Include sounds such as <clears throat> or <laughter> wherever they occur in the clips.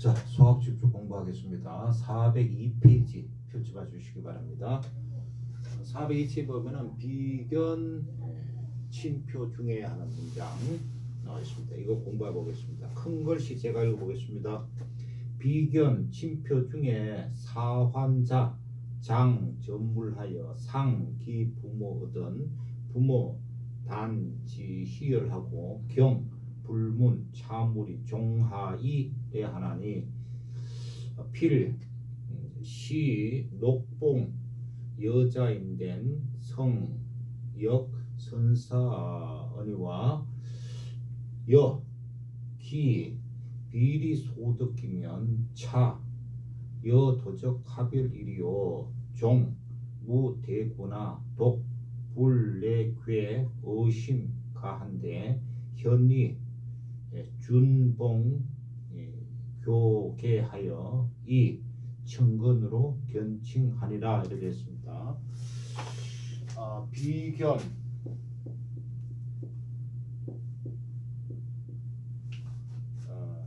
자, 수학 집중 공부하겠습니다. 402페이지 펼쳐 봐 주시기 바랍니다. 402페이지 보면은 비견 침표 중에 하는 문장 나와 있습니다. 이거 공부해 보겠습니다. 큰 글씨 제가 읽어 보겠습니다. 비견 침표 중에 사환자 장 전물하여 상기 부모 얻은 부모 단지 희열하고 경 불문 차물이 종하이 에 하나니 필 시 녹봉 여자임된 성 역 선사 언니와 여 기 비리 소득이면 차 여 도적 하별 일이요 종 무 대구나 독 불 내 괴 의심 가한데 현리 예, 준봉 예, 교계하여 이 청근으로 견칭하니라 이렇게 했습니다. 아, 비견 어,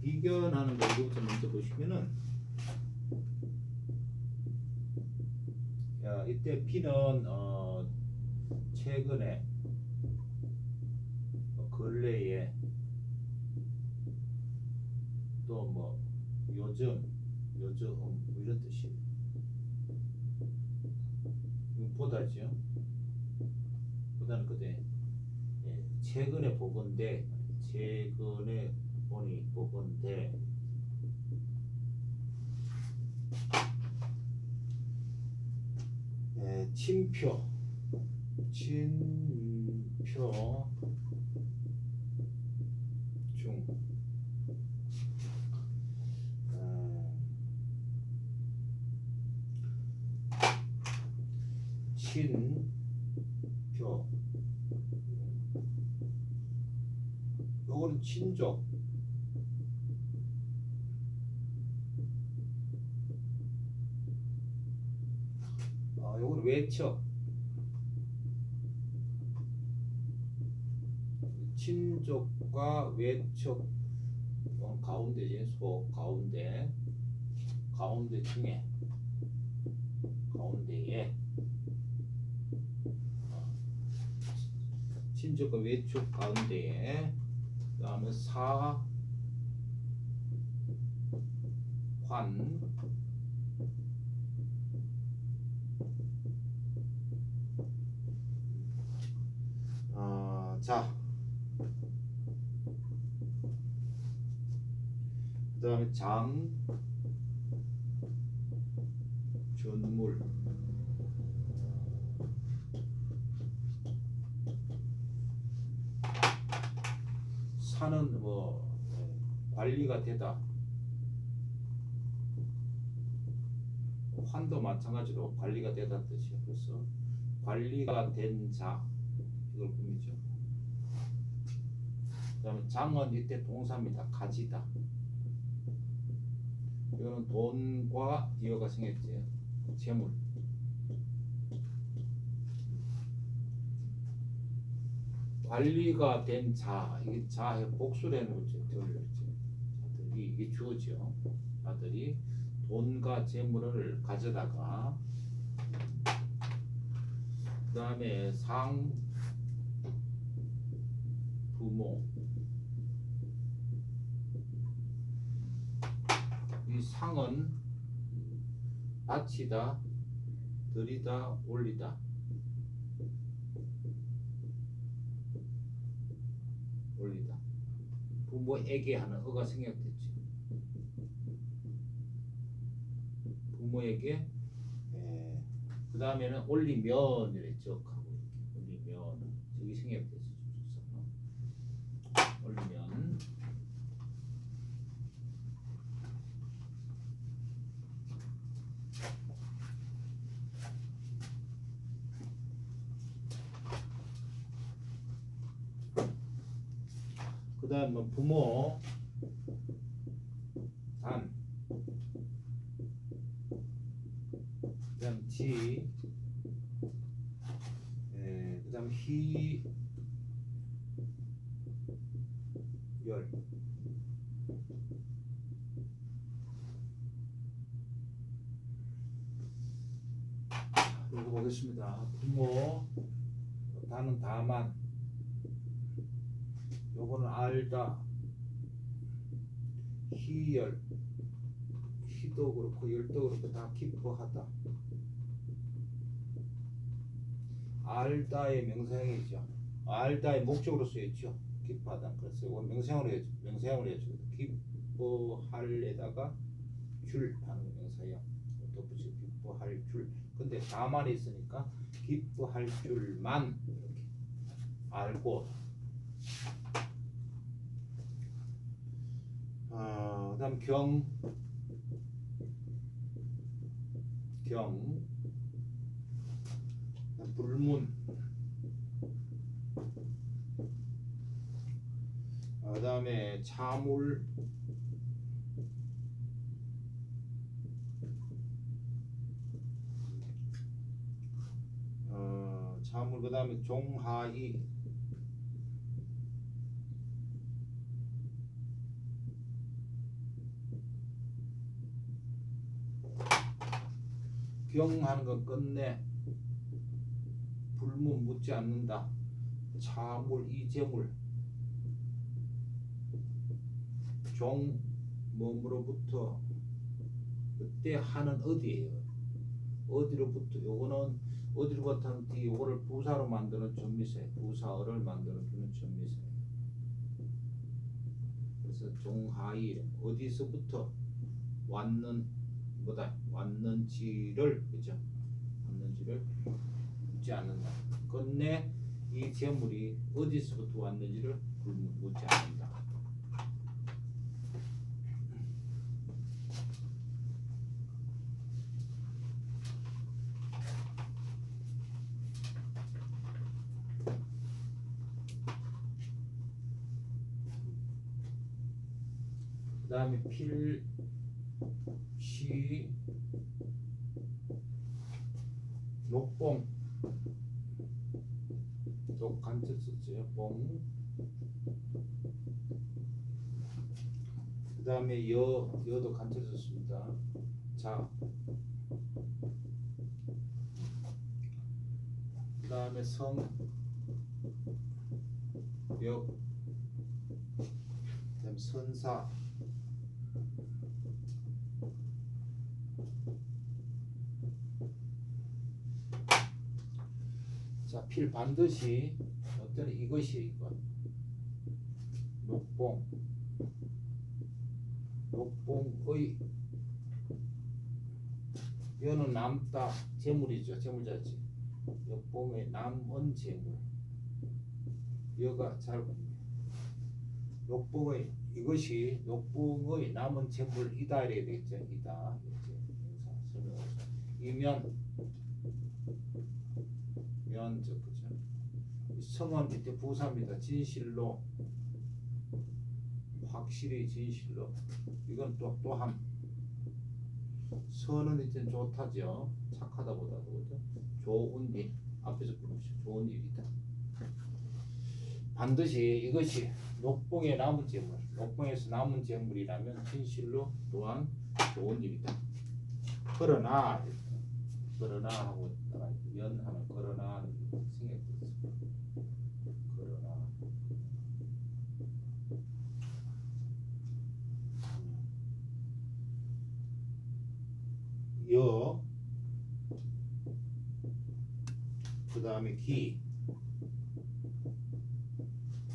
비견하는 거 이거부터 먼저 보시면은 야, 이때 비는 어, 최근에 어, 근래에 또 뭐 요즘 요즘 뭐 이런 뜻이 보다죠 보다는 그때 예, 최근에 보건데 최근에 보니 보건데 예, 침표 침표 중 어, 친표 요거는 친족. 아 요거는 외척 친족과 외척. 어, 가운데지 속 가운데. 가운데 중에. 가운데에. 어, 친족과 외척 가운데에 그 다음에 사환 어, 자. 그 다음에 장 전물 산은 뭐 관리가 되다 환도 마찬가지로 관리가 되다 뜻이에요. 그래서 관리가 된 자 이걸 꾸미죠. 그다음에 장은 이때 동사입니다. 가지다. 이거는 돈과 기여가 생겼지. 재물. 관리가 된 자, 이게 자의 복수라는 거죠. 들, 자들이 이게 주어죠. 자들이 돈과 재물을 가져다가 그 다음에 상 부모 이 상은 바치다 들이다 올리다 올리다. 부모에게 하는 어가 생략됐지. 부모에게 그 다음에는 올리면 이랬죠 하고 이렇게 올리면 저기 생략됐어 올리면 그 다음 뭐 부모 단 그다음 지 예, 그다음 희 열. 자, 부모 다는 다만 요거는 알다 희열 희도 그렇고 열도 그렇고 다 기뻐하다. 알다의 명사형이죠. 알다의 목적으로 쓰였죠. 기뻐하다. 그래서 이거 명사형으로 해야죠. 명사형으로 해야죠. 기뻐할에다가 줄 하는 명사형 덧붙이고 기뻐할 줄. 근데 다만이 있으니까 기뻐할 줄만 이렇게 알고 어, 그다음 경, 경, 불문, 어, 그다음에 차물, 어, 차물 그다음에 종하이, 경하는 건 끝내. 불문 묻지 않는다. 차물 이재물. 종 몸으로부터 그때 하는 어디예요? 어디로부터? 요거는 어디로부터 하는 뒤 요거를 부사로 만드는 전미세 부사어를 만들어 주는 전미세 그래서 종하이 어디서부터 왔는 뭐다 왔는지를 그죠? 왔는지를 묻지 않는다. 끝내 이 재물이 어디서부터 왔는지를 묻- 묻지 않는다. 그 다음에 필, 시, 녹봉 녹 썼죠 봉. 그 다음에 여, 여도 간접 썼습니다. 자. 그 다음에 성, 역, 그 다음 선사, 자, 필 반드시 어떤 이것이 이것 녹봉. 녹봉의 여는 남다 재물이죠. 재물자지. 녹봉의 남은 재물. 여가 잘 녹봉의 이것이 녹봉의 남은 재물이다 이래야 되겠죠. 이다. 이면 성은 밑에 부사입니다. 진실로 확실히 진실로 이건 또 또한 선은 이제 좋다죠. 착하다보다도 그죠? 좋은 일 앞에서 부르시죠. 좋은 일이다. 반드시 이것이 녹봉에 남은 재물, 녹봉에서 남은 재물이라면 진실로 또한 좋은 일이다. 그러나 그러나 하고 연하는 그러나 생략됐습니다. 그러나 여, 그 다음에 기,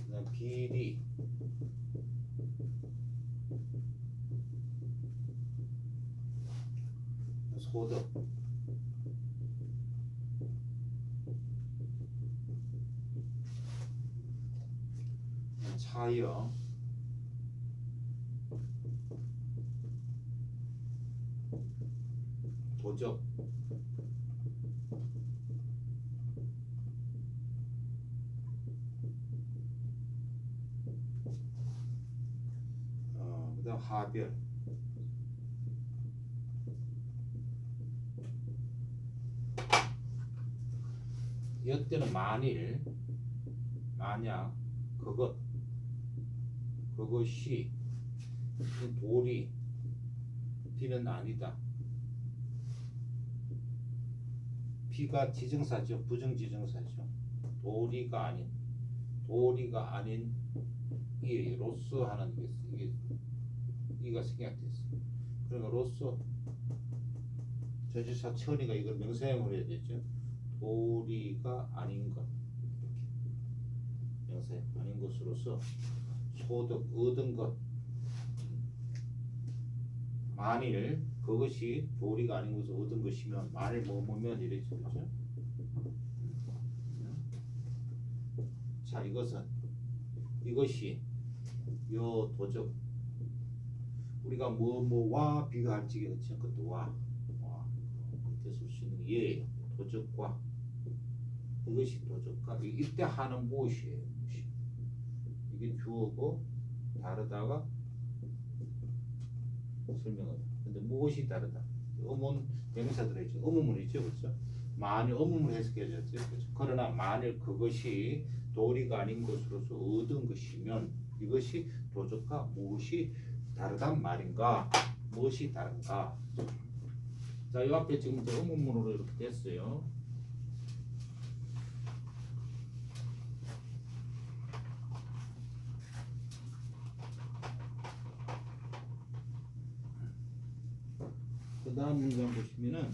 그 다음 비리, 소득, 차여, 도적, 어, 그다음 하별, 이때는 만일 만약 그것 그것이 그 돌이 비는 아니다 B가 지정사죠. 부정지정사죠. 도리가 아닌 도리가 아닌 이 로스 하는 게 이게 이가 생략됐어. 그러니까 로스 저지사 천이가 이걸 명사형으로 해야 되죠. 도리가 아닌 것. 명사형 아닌 것으로서 소득 얻은 것. 만일 그것이 도리가 아닌 것을 얻은 것이면 만일 뭐뭐면 이랬죠 그죠? 자 이것은 이것이 요 도적. 우리가 뭐뭐와 비교할지 그렇죠? 그것도 와, 와 밑에 쓸수 있는 게 얘예요. 도적과 이것이 도적과 이- 이때 하는 무엇이에요 무엇이. 이게 주어고 다르다가 설명을. 근데 무엇이 다르다? 의문 명사 들어있죠 의문문이 있죠 그렇죠? 만일 의문문 해석해줬죠 그렇죠? 그러나 만일 그것이 도리가 아닌 것으로서 얻은 것이면 이것이 도적과 무엇이 다르단 말인가? 무엇이 다른가? 자 이 앞에 지금 이제 의문문으로 이렇게 됐어요 그 다음 문장 보시면은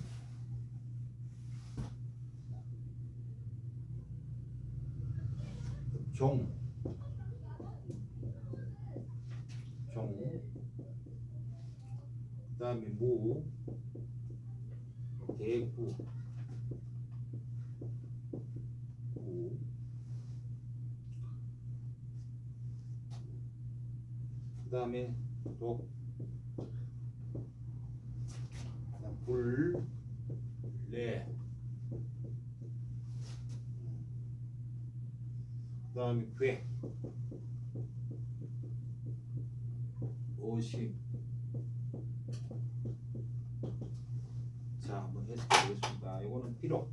종, 종, 그 다음에 무, 대구, 구, 그 다음에 독, 그다음 불, 래, 그 다음에 괴, 오십. 자, 한번 해석해 보겠습니다. 이거는 비록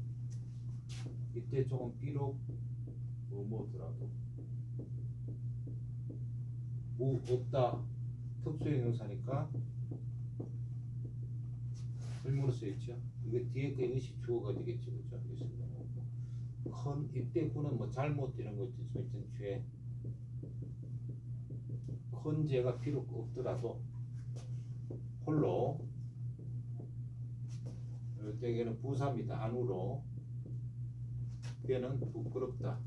이때 조금 비록 뭐 뭐더라도 뭐 없다 특수의 명사니까 설명으로 쓰였죠. 이거 뒤에 거 이것이 주어가 되겠죠, 그죠? 그래서 큰 이때 구는 뭐 잘못 이런 거 있지만 일단 죄. 큰 죄가 비록 없더라도 홀로 이때에는 부사입니다. 안으로 걔는 부끄럽다.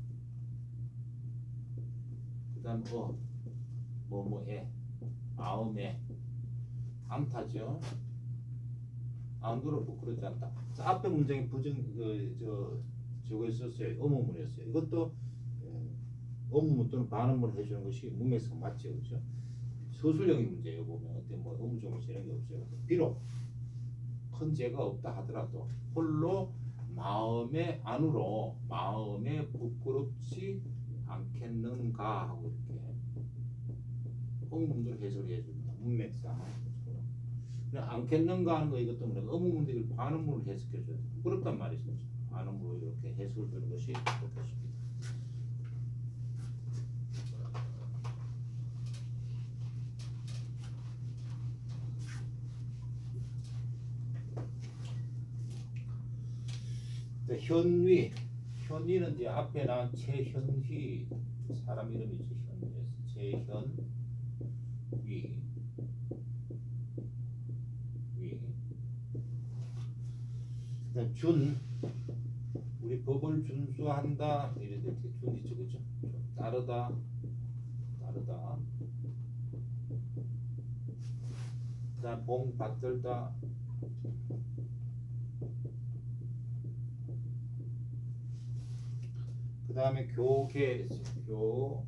그 다음 어 뭐뭐에 마음에 암타죠. 안으로 부끄럽지 않다. 자, 앞에 문장이 부정 그저 저거 있었어요. 의문문이었어요. 이것도 예, 의문문 또는 반응문을 해주는 것이 문맥상 맞죠, 그렇죠? 서술형의 문제예요 보면 어때 뭐 의문적으로 이런 게 없어요. 비록 큰 죄가 없다 하더라도 홀로 마음의 안으로 마음에 부끄럽지 않겠는가 하고 이렇게 의문문들 해설해 줍니다. 문맥상. 않겠는가 하는 거 이것 때문에 의문문들을 반응문을 해석해 줘야 돼. 부끄럽단 말이죠. 반응문으로 이렇게 주는 것이 좋겠습니다. 네, 현위 현위는 이제 앞에 나온 최현휘 사람 이름이죠 현위에서 최현위. 준 법을 준수한다. 이래 될때 준이죠. 그죠? 준, 따르다. 따르다. 그다음 봉 받들다. 그 다음에 교계 교계.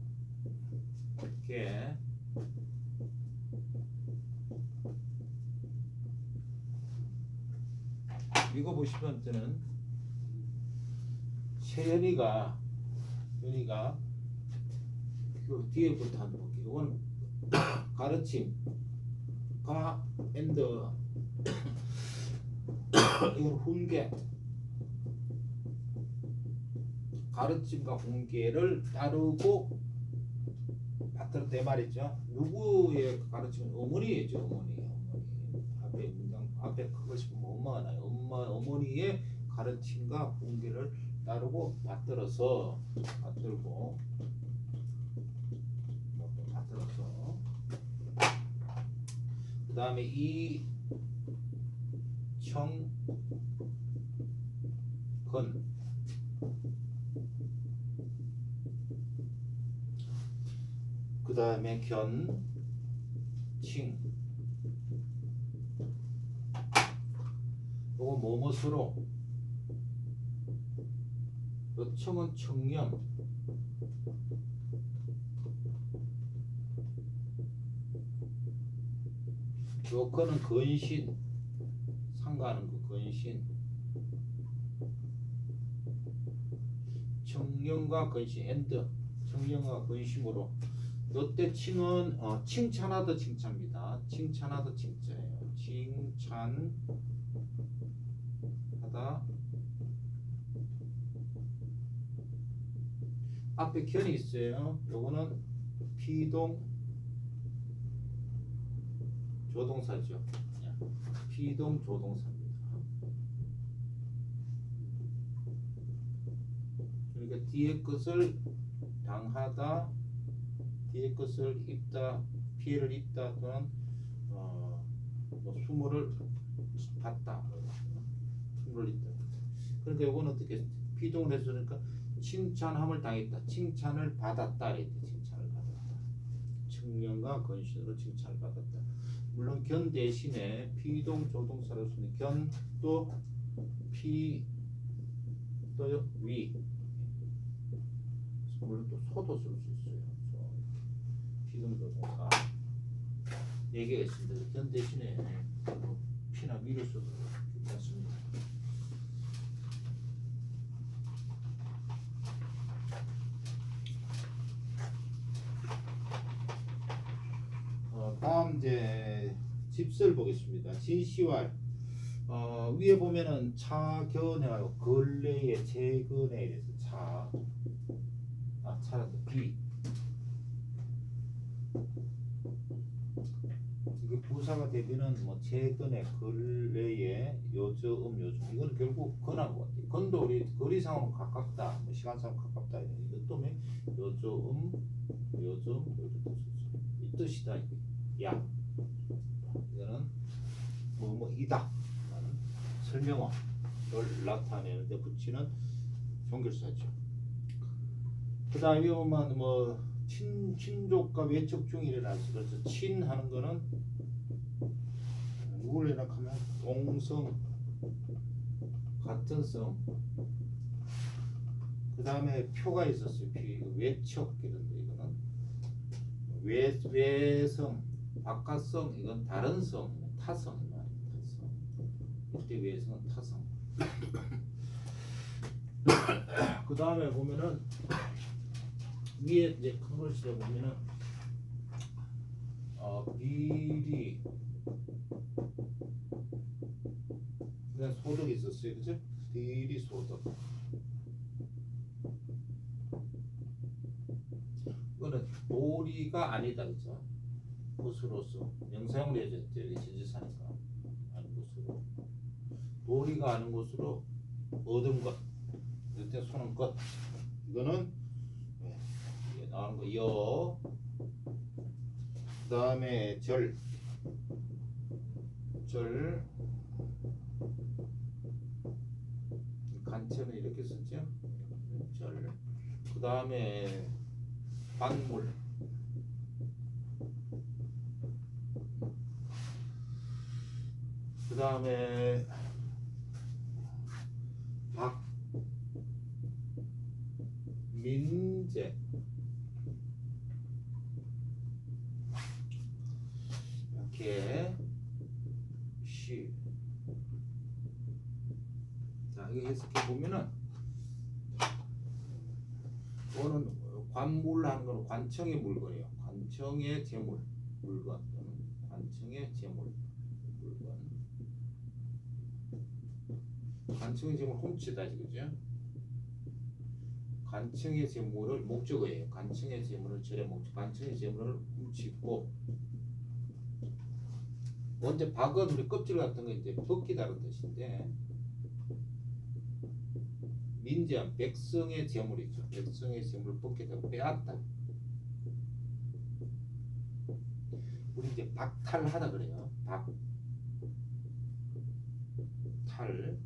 이거 보시면 저는 세연이가 연이가 그 뒤에부터 한번 볼게요. 이건 가르침 가 앤더 이건 훈계 가르침과 훈계를 따르고 받들었대 말이죠. 누구의 가르침은 어머니죠, 어머니. 어머니. 앞에 문장 앞에 그것이 뭐 엄마가 나요. 엄마 어머니의 가르침과 훈계를 따르고 받들어서 받들고 뭐 받들어서. 그 다음에 이청건. 그 다음에 견, 칭. 요거 뭐뭇으로 요 청은 청렴. 요 거는 근신. 상가하는 거 근신. 청렴과 근신 엔드. 청렴과 근심으로. 요때 칭은 어, 칭찬하다 칭찬입니다. 칭찬하다 칭찬이에요. 칭찬하다 앞에 견이 있어요. 요거는 피동 조동사죠. 피동 조동사입니다. 그러니까 뒤에 것을 당하다 뒤에 것을 입다 피해를 입다 또는 어, 뭐 수모를 받다. 수모를 입다. 그러니까 이거는 어떻게 피동을 해주니까 칭찬함을 당했다 칭찬을 받았다 이렇게 칭찬을 받았다 청년과 건신으로 칭찬을 받았다 물론 견 대신에 피동 조동사로 쓰는 견 또 피, 또요, 위. 물론 또 소도 쓸 수 있어요. 소. 피동 조동사. 네 개가 있습니다. 견 대신에 피나 위를 써도 괜찮습니다. 어, 다음 이제 집설 보겠습니다. 진시왈 어, 위에 보면은 차견해가지고 근래에 최근에 이래서 차, 아 차라도 비. 이게 부사가 되면은 뭐 최근에 근래에 요즘 요즘 이건 결국 건한 것 같아요. 건도 우리 거리상으로 가깝다, 뭐 시간상으로 가깝다 이것도 뭐 요즘 요즘 요즘 이 뜻이다. 야 이거는 뭐뭐 이다 라는 설명어를 나타내는데 붙이는 종결사죠. 그 다음에 보면 뭐 친, 친족과 외척 중이 일어나서 그래서 친 하는 거는 누구를 연락하면 동성 같은 성. 그 다음에 표가 있었어요. 피 외척 이런데 이거는 외 외성 바깥성 이건 다른 성 타성 타성 이때 외성은 타성. 그 다음에 보면은 위에 이제 큰 글씨에 보면은 어 비리 그냥 소득이 있었어요, 그죠? 비리 소득. 이거는 도리가 아니다, 그죠? 것으로서 명사형으로 해줬죠, 여기 진지사니까 아는 것으로 도리가 아는 것으로 얻은 것. 이때 손은 것. 이거는 네, 이게 나오는 거 여. 그 다음에 절. 절. 간체는 이렇게 썼죠. 절. 그 다음에 반물. 그 다음에 박 민재 이렇게 시. 자, 이거 해석해 보면은 이거는 관청의 물건이에요. 관청의 재물 물건 또는 관청의 재물 물건. 관청의 재물 훔치다 그죠? 관청의 재물을 목적어예요. 관청의 재물을 절에 목적. 관청의 재물을 훔치고 먼저 박은 우리 껍질 같은 거 이제 벗기다는 뜻인데 민지한 백성의 재물이죠. 백성의 재물을 벗기다가 빼앗다. 우리 이제 박탈하다 그래요. 박 탈.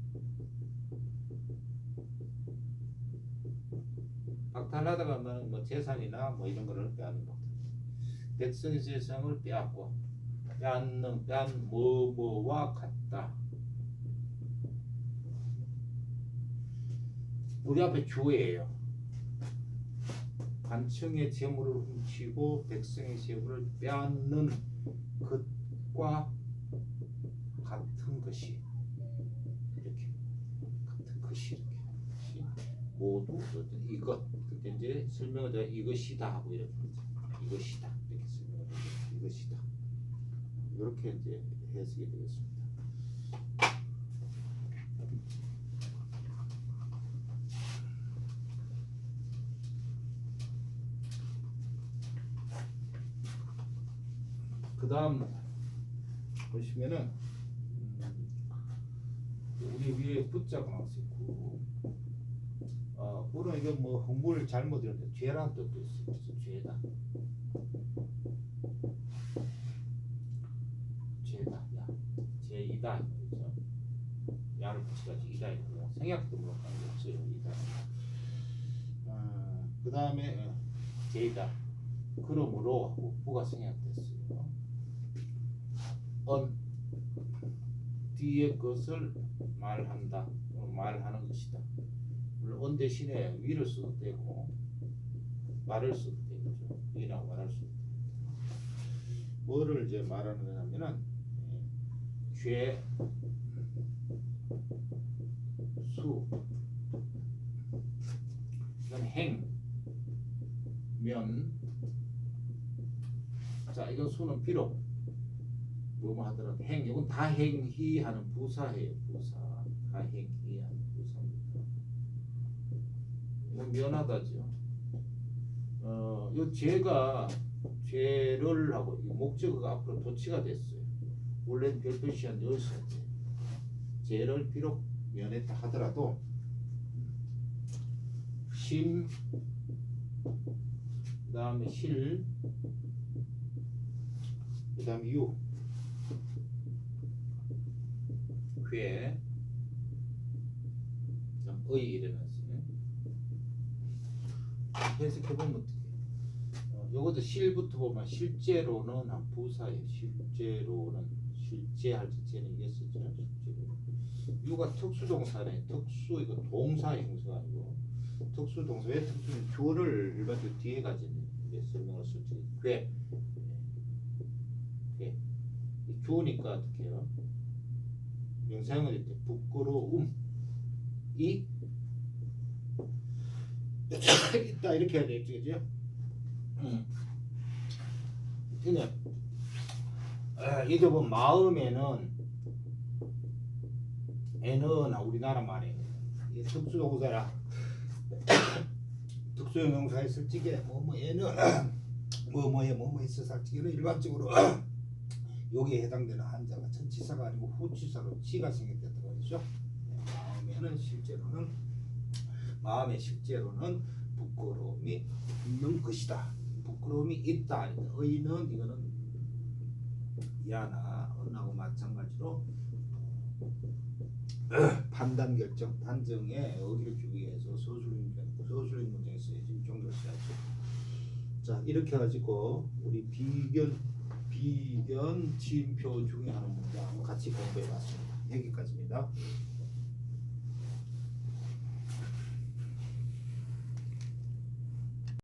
박탈하다가 뭐, 뭐 재산이나 뭐 이런 거를 빼앗는 거. 백성의 재산을 빼앗고 빼앗는 빼앗 뭐뭐와 같다. 우리 앞에 주예요. 관청의 재물을 훔치고 백성의 재물을 빼앗는 것과 같은 것이 이렇게 같은 것이 이렇게 모두 어떤 이것 그때 이제 설명을 제가 이것이다 하고 이렇게 이것이다 이렇게 설명을 해요. 이것이다 이렇게 이제 해석이 되겠습니다. 그 다음 보시면은 음, 우리 위에 붙자가 나왔어요. 구. 어, 구는 이거 뭐 홍보를 잘못 들었는데 죄라는 뜻도 있어요. 죄다. 죄다. 야. 죄이다. 그죠? 야를 붙여가지고 이다 있고 생략도 물론 관계없어요. 이다. 어, 그 다음에 죄이다. 그러므로 하고 부가 생략됐어요. 언 뒤의 것을 말한다. 어, 말하는 것이다. 물론 언 대신에 위를 써도 되고 말을 써도 되죠. 위나 말할 수도 되고. 뭐를 이제 말하는 거냐면은 예, 죄, 수, 이건 행, 면. 자, 이건 수는 비록 뭐뭐 하더라도 행 이건 다행히 하는 부사예요 부사. 다행히 하는 부사입니다. 이건 면하다죠. 어 이 죄가 죄를 하고 이 목적어가 앞으로 도치가 됐어요. 원래는 별표시한 여기서 죄를 비록 면했다 하더라도 심 그다음에 실 그다음에 유 괴, 그다음 의 일어났어요. 해석해보면 어떻게? 어, 요것도 실부터 보면 실제로는 한 부사예요. 실제로는 실제 할지 쟤는 이게 쓰죠. 실제로. 유가 특수동사네. 특수 이거 동사 형사가 아니고 특수동사 왜 특수는 주어를 일반적으로 뒤에 가지는 이게 설명을 쓸지 괴. 괴. 이 주어니까 어떻게 해요? 명사형은 이때 부끄러움 이 <coughs> 있다 이렇게 해야 되겠죠 그죠? 음. 그냥 아, 이게 뭐 마음에는 에는 우리나라 말에 특수동사라 <coughs> 특수형용사에 쓸 적에 뭐뭐 에는 <coughs> 뭐뭐에 뭐뭐 할 적에는 일반적으로 여기에 해당되는 한자가 전치사가 아니고 후치사로 치가 생겼다고 그러죠. 마음에는 실제로는 마음의 실제로는 부끄러움이 있는 것이다. 부끄러움이 있다. 의는 이거는 야나 언하고 마찬가지로 <clears throat> 판단 결정 판정에 어기를 주기 위해서 서술인 서술인 문장에 쓰여진 종교시하죠. 자 이렇게 가지고 우리 비견 비견 지음표 중에 문장 같이 공부해 봤습니다. 여기까지입니다.